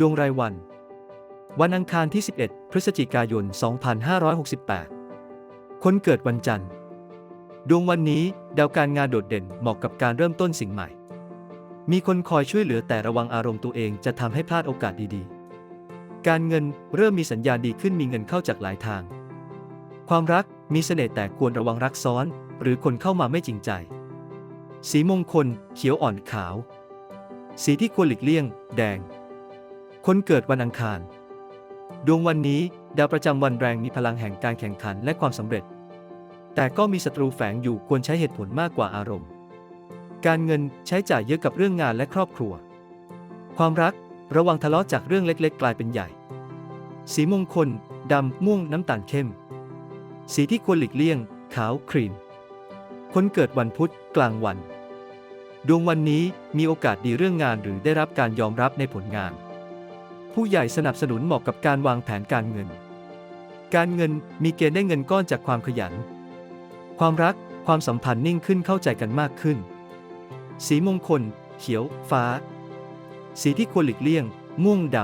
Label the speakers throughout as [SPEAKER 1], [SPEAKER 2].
[SPEAKER 1] ดวงรายวัน วันอังคารที่ 11 พฤศจิกายน 2568 คนเกิดวันจันทร์ ดวงวันนี้ดาวการงานโดดเด่นเหมาะกับการเริ่มต้นสิ่งใหม่ มีคนคอยช่วยเหลือแต่ระวังอารมณ์ตัวเองจะทำให้พลาดโอกาสดีๆ การเงินเริ่มมีสัญญาณดีขึ้นมีเงินเข้าจากหลายทาง ความรักมีเสน่ห์แต่ควรระวังรักซ้อน หรือคนเข้ามาไม่จริงใจ สีมงคล เขียวอ่อนขาว สีที่ควรหลีกเลี่ยง แดง คนเกิดวันอังคาร ดวงวันนี้ ดาวประจำวันแรงมีพลังแห่งการแข่งขันและความสำเร็จ แต่ก็มีศัตรูแฝงอยู่ควรใช้เหตุผลมากกว่าอารมณ์ การเงินใช้จ่ายเยอะกับเรื่องงานและครอบครัว ความรักระวังทะเลาะจากเรื่องเล็กๆ กลายเป็นใหญ่ สีมงคลดำม่วงน้ำตาลเข้ม สีที่ควรหลีกเลี่ยง ขาวครีม คนเกิดวันพุธกลางวัน ดวงวันนี้มีโอกาสดีเรื่องงานหรือได้รับการยอมรับในผลงาน ผู้ใหญ่สนับสนุนเหมาะกับการวางแผนการเงิน การเงินมีเกณฑ์ได้เงินก้อนจากความขยัน ความรักความสัมพันธ์นิ่งขึ้นเข้าใจกันมากขึ้น สีมงคล เขียว ฟ้า สีที่ควรหลีกเลี่ยง ม่วงด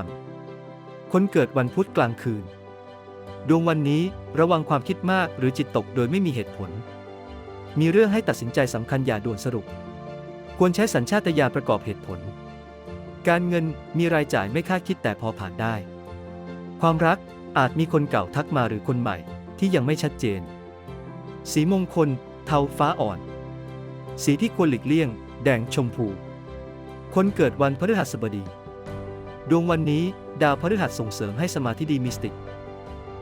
[SPEAKER 1] ำ คนเกิดวันพุธกลางคืน ดวงวันนี้ระวังความคิดมากหรือจิตตกโดยไม่มีเหตุผล มีเรื่องให้ตัดสินใจสำคัญอย่าด่วนสรุป ควรใช้สัญชาตญาณประกอบเหตุผล การเงินมีรายจ่ายไม่คาดคิดแต่พอผ่านได้ ความรักอาจมีคนเก่าทักมาหรือคนใหม่ที่ยังไม่ชัดเจน สีมงคล เทาฟ้าอ่อน สีที่ควรหลีกเลี่ยง แดงชมพู คนเกิดวันพฤหัสบดี ดวงวันนี้ดาวพฤหัสส่งเสริมให้สมาธิดีมิสติก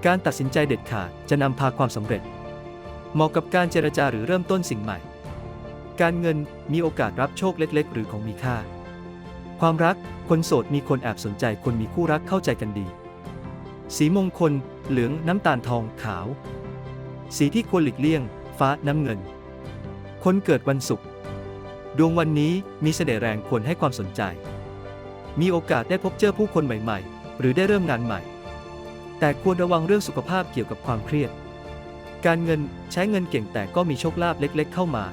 [SPEAKER 1] การตัดสินใจเด็ดขาดจะนำพาความสำเร็จ เหมาะกับการเจรจาหรือเริ่มต้นสิ่งใหม่ การเงินมีโอกาสรับโชคเล็ก ๆ หรือของมีค่า ความรัก คนโสดมีคนแอบสนใจคนมีคู่รักเข้าใจกันดี สีมงคล เหลือง น้ำตาลทองขาว สีที่ควรหลีกเลี่ยง ฟ้าน้ำเงิน คนเกิดวันศุกร์ดวงวันนี้มีเสน่ห์แรงควรให้ความสนใจ มีโอกาสได้พบเจอผู้คนใหม่ๆ หรือได้เริ่มงานใหม่ แต่ควรระวังเรื่องสุขภาพเกี่ยวกับความเครียด การเงินใช้เงินเก่งแต่ก็มีโชคลาภเล็กๆ เข้ามา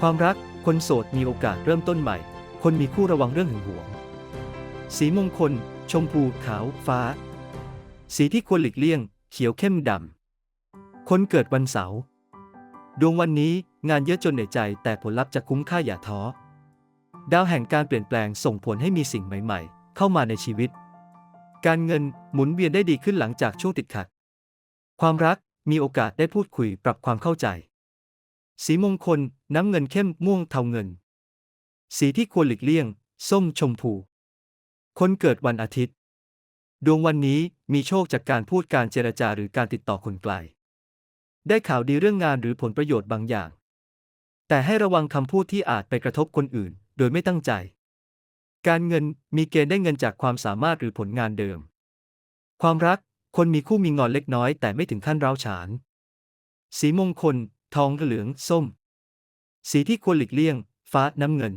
[SPEAKER 1] ความรักคนโสดมีโอกาสเริ่มต้นใหม่ คนมีคู่ระวังเรื่องหึงหวง สีมงคล ชมพูขาว ฟ้า สีที่ควรหลีกเลี่ยง เขียวเข้มดำ คนเกิดวันเสาร์ดวงวันนี้งานเยอะจนเหนื่อยใจแต่ผลลัพธ์จะคุ้มค่าอย่าท้อ ดาวแห่งการเปลี่ยนแปลงส่งผลให้มีสิ่งใหม่ๆ เข้ามาในชีวิต การเงินหมุนเวียนได้ดีขึ้นหลังจากช่วงติดขัด ความรักมีโอกาสได้พูดคุยปรับความเข้าใจ สีมงคล น้ำเงินเข้มม่วงเทาเงิน สีที่ควรหลีกเลี่ยง ส้มชมพู คนเกิดวันอาทิตย์ ดวงวันนี้มีโชคจากการพูดการเจรจาหรือการติดต่อคนไกล ได้ข่าวดีเรื่องงานหรือผลประโยชน์บางอย่าง แต่ให้ระวังคำพูดที่อาจไปกระทบคนอื่น โดยไม่ตั้งใจ การเงินมีเกณฑ์ได้เงินจากความสามารถหรือผลงานเดิม ความรัก คนมีคู่มีงอนเล็กน้อย แต่ไม่ถึงขั้นร้าวฉาน สีมงคล ทองเหลือง ส้ม สีที่ควรหลีกเลี่ยง ฟ้าน้ำเงิน